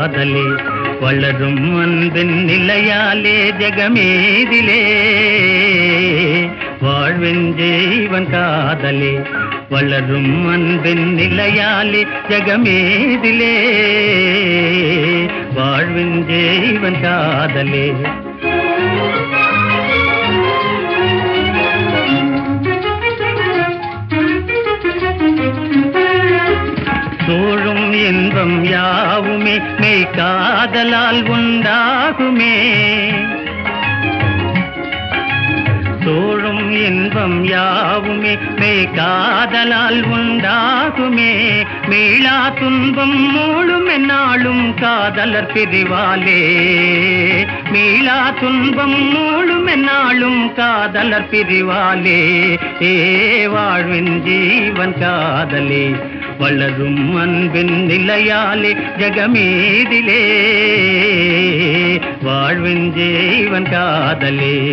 காதலே வளரும் அன்பின் நிலையாலே ஜெகமேதிலே. வாழ்வின் ஜீவன் காதலே வளரும் அன்பின் நிலையாலே ஜெகமேதிலே. வாழ்வின் ஜீவன் காதலே. சூழும் இன்பம் யாவுமே மெய் காதலால் உண்டாகுமே. சூழும் இன்பம் யாவுமே மெய் காதலால் உண்டாகுமே. மீளா துன்பம் மூழும் என்னாலும் காதலர் பிரிவாலே. மீளா துன்பம் மூழும் என்னாலும் காதலர் பிரிவாலே. ஏ வாழ்வின் ஜீவன் காதலே. வளரும் அன்பின் நிலையாலே ஜெகமேதிலே. வாழ்வின் ஜீவன் காதலே.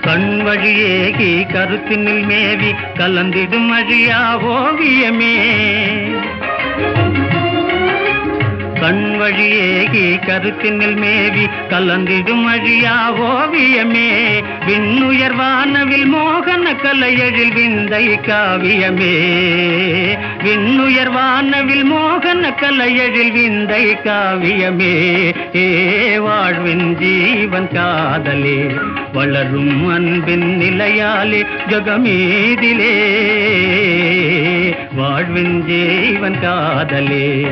கண் வழியேகி கருத்தினில் மேவி கலந்திடும் அழியா ஓவியமே. கண் வழியேகி கருத்தினில் மேவி கலந்திடும் அழியா ஓவியமே. விண்ணுயர்வானவில் மோகன கலையழில் விந்தை காவியமே. விண்ணுயர்வானவில் மோகன கலையழில் விந்தை காவியமே. ஏ வாழ்வின் ஜீவன் காதலே வளரும் அன்பின் நிலையாலே ஜகமீதிலே. வாழ்வின் ஜீவன் காதலே.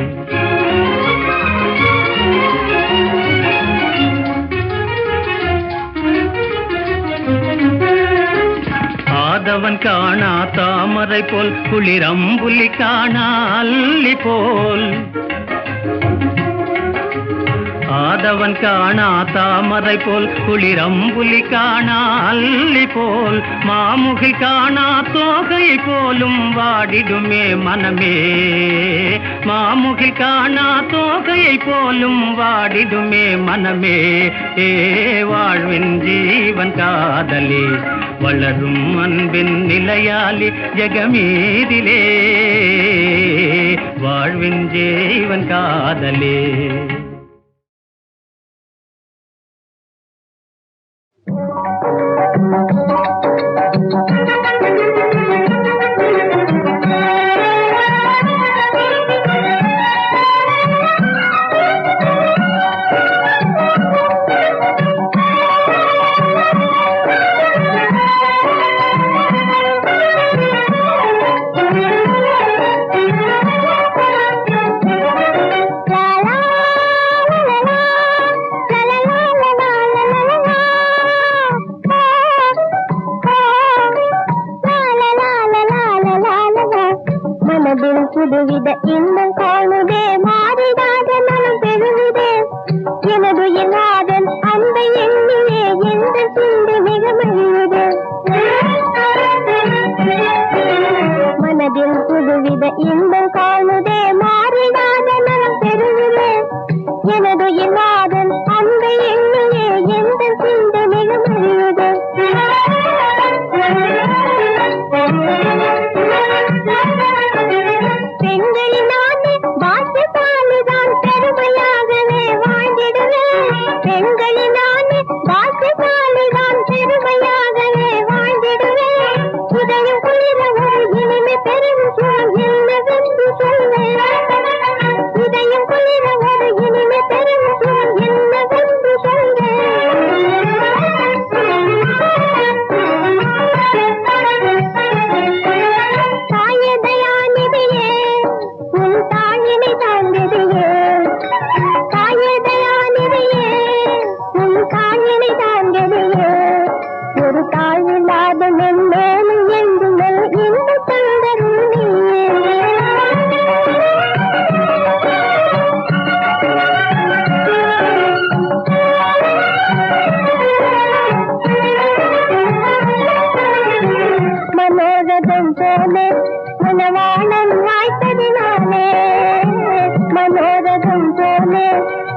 காணா தாமரை போல் குளிரம்புலி காணா அல்லி போல். ஆதவன் காணா தாமரை போல் குளிரம்புலி காணா அல்லி போல். மாமுகில் காணா தோகை போலும் வாடிடுமே மனமே. மாமுகில் காணா தோகையை போலும் வாடிடுமே மனமே. ஏ வாழ்வின் ஜீவன் காதலே. வளரும் அன்பின் நிலையாலி ஜெகமீதிலே வாழ்வின் ஜெய்வன் காதலே.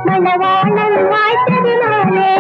மனோரதம் போலே வாய்த்ததினாலே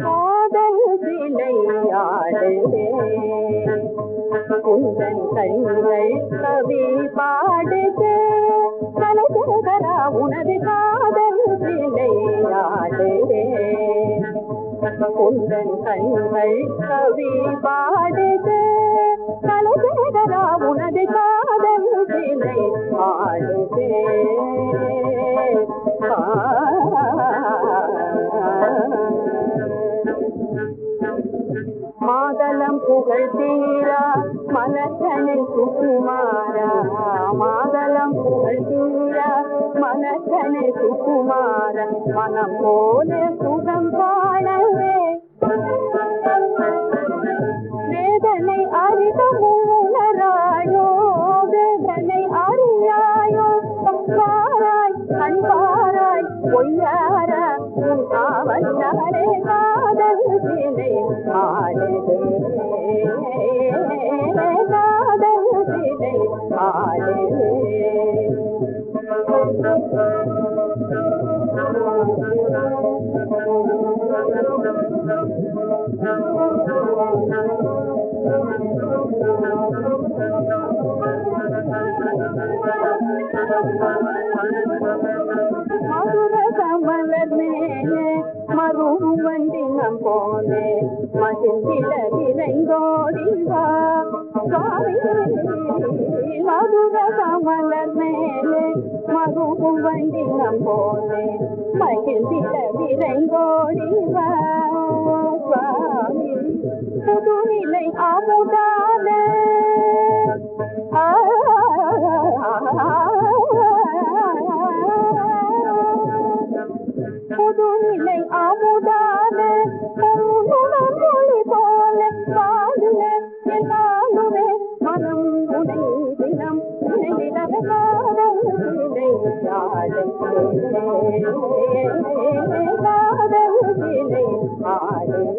காதல் விளையாடுதே குந்தன் கண்கள் கவி பாடுதே கலசகரா உனது காதல் விளையாடுதே குந்தன் கண்கள் கவி பாடுதே கலசகரா உனது காதல் விளை ஆடுதே மலக்கணை சுகுமாரா மாதளம் புகழ் தீரா மலக்கணை சுகுமார மனம் போல சுகம் பாடவே மதுர கமலர் மேலே மரும் வண்டினம் போலே மகிழ்ந்திட விரைந்தோடி மதுர கமலர் மேலே மரும் வண்டினம் போலே மகிழ்ந்திட விரைந்தோடி புதுநிலை அமுதானே புதுநிலை அமுதான மொழி போல பாடுன எல்லாருமே மனம் உனை தினம் காதல் காதல் காதல்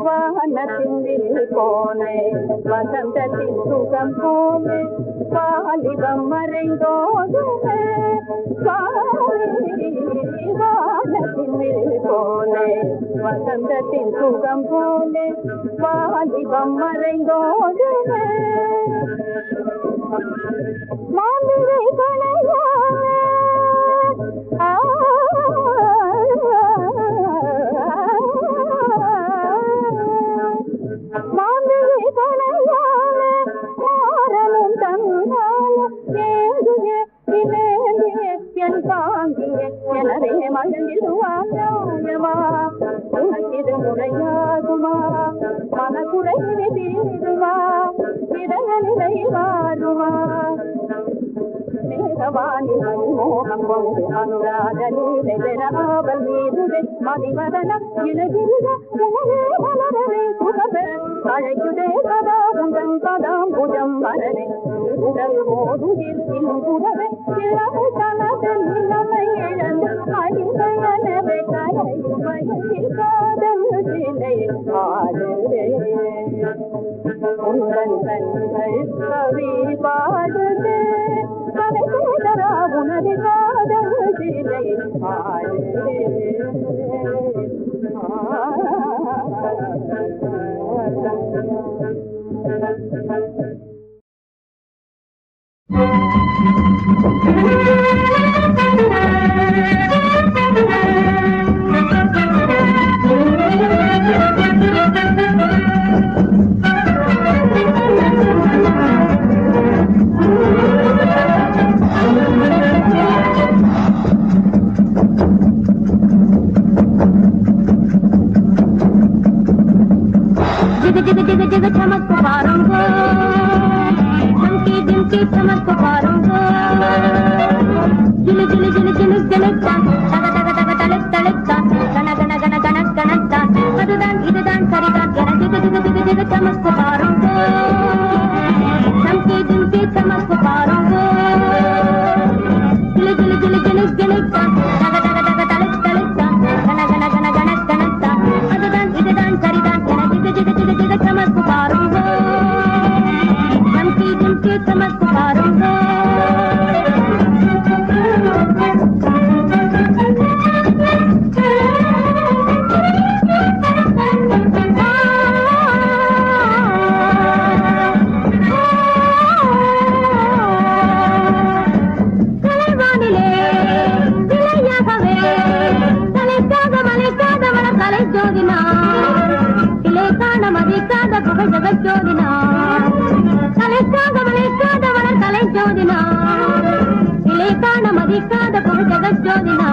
वहनी बिल कोने बसि कोने कहानी कहानी வானத்தின் வில் வசந்தத்தின் சுகம் போலே வாலிபம் மறைந்தோடுவே மாந்திரை கணையாமே எனவே மகிழ்ந்திடுவாயமா உனக்கிது முறையாகுமா? மனக்குறையிலே தீருமா? இதய நிலை மேகவாணி மோகம் கொண்டு அனுராக நீலை பெற மீதுவே அழைக்குதே சதா உந்தன் மலரே. உடல் ஓதுகில் இன்புறவே இளமை தனது நிலைமை இழந்து அழிமையனவே கரையும் வயதில் காதல் சிலை ஆடுதே உந்தன் கண்கள் கவி பாடுதே கதை கேதரா உனது காதல் சிலை ஆடுதே जिग Thank you. ऊंची समर को पारों को जिल जिल जिल जिल जलता टग टग टग टलक टलकता गण गण गण गण गणता अदुदान इदुदान सरिदान गण जिग जिग जिग जिग चमक को पारों को மதிக்காத புகை ஜெகத் ஜோதினா தலைக்காக மலைக்காத வள கலை ஜோதினா கிளை காண மதிக்காத புகை ஜெகத் ஜோதினா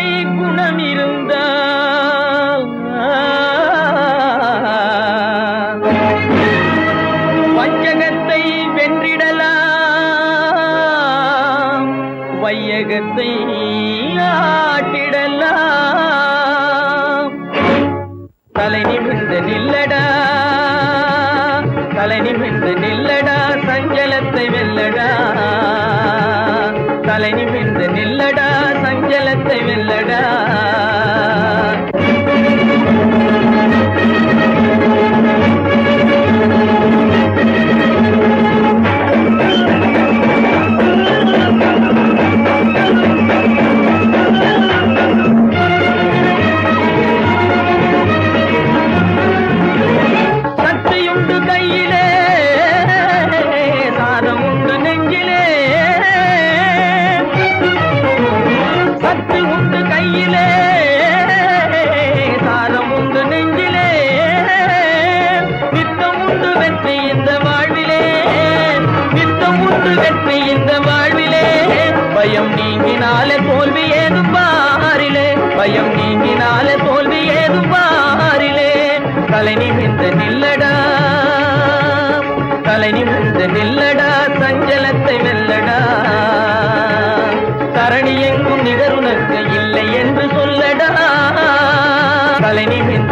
நேர்மை வெற்றி இந்த வாழ்விலே. பயம் நீங்கினாலே தோல்வி ஏதும் பாரிலே பயம் நீங்கினாலே தோல்வி ஏதும் பாரிலே தலை நிமிர்ந்து நில்லடா. தலை நிமிர்ந்து நில்லடா. சஞ்சலத்தை வெல்லடா. தரணி எங்கும் நிகருனக்கு இல்லை என்று சொல்லடா. தலை நிமிர்ந்து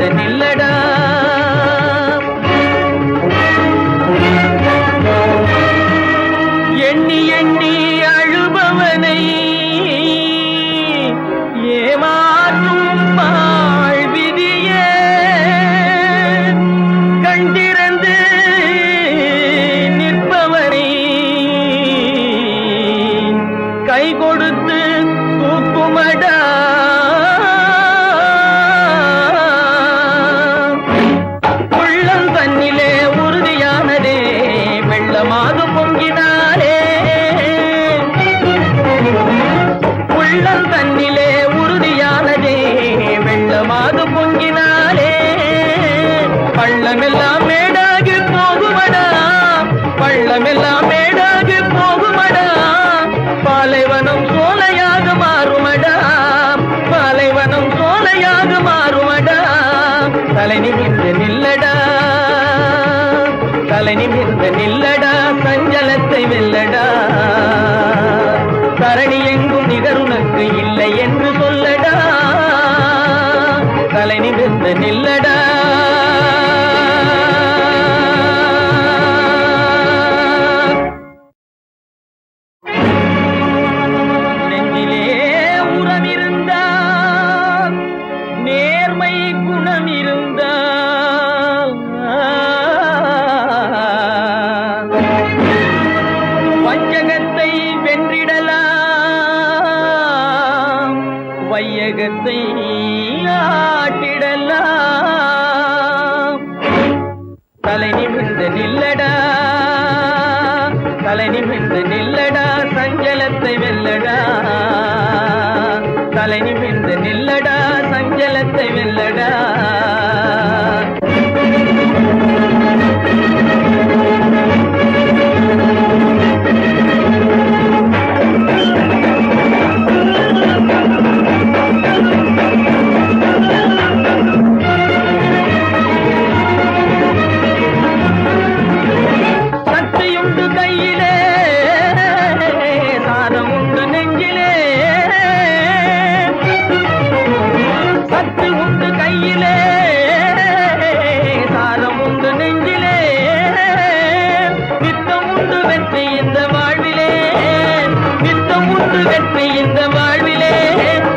நித்தம் வெற்றி இந்த வாழ்விலே.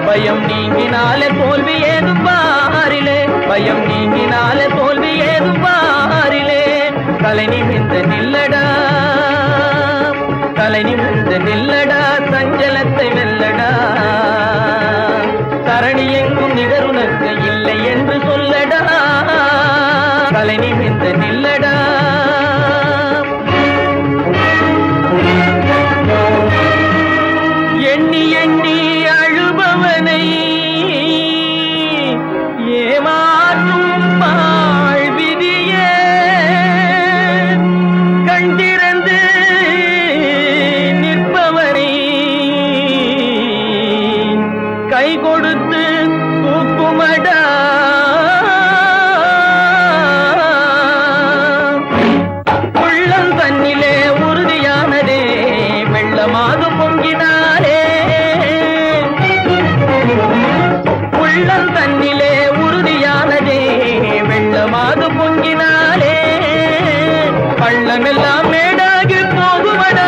பயம் நீங்கினாலே தோல்வி ஏதும் பாரிலே பயம் நீங்கினாலே தோல்வி ஏதும் பாரிலே தலை நிமிர்ந்து நில்லடா. தலை நிமிர்ந்து நில்லடா. சஞ்சலத்தை வெல்லடா. தரணி எங்கும் நிகருனக்கு இல்லை என்று சொல்லடா. தலை நிமிர்ந்து நில்லடா. பள்ளமெல்லாம் மேடாகி போகுமடா.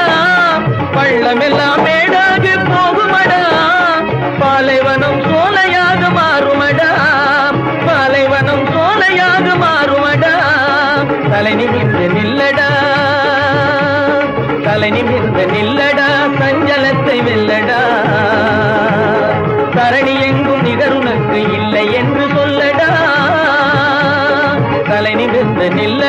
பள்ளமெல்லாம் மேடாகி போகுமடா. பாலைவனம் சோலையாக மாறுமடா. பாலைவனம் சோலையாக மாறுமடா. தலை நிமிர்ந்து நில்லடா. தலை நிமிர்ந்து நில்லடா. சஞ்சலத்தை வெல்லடா. தரணி எங்கும் நிகருனக்கு இல்லை என்று சொல்லடா. தலை நிமிர்ந்து நில்ல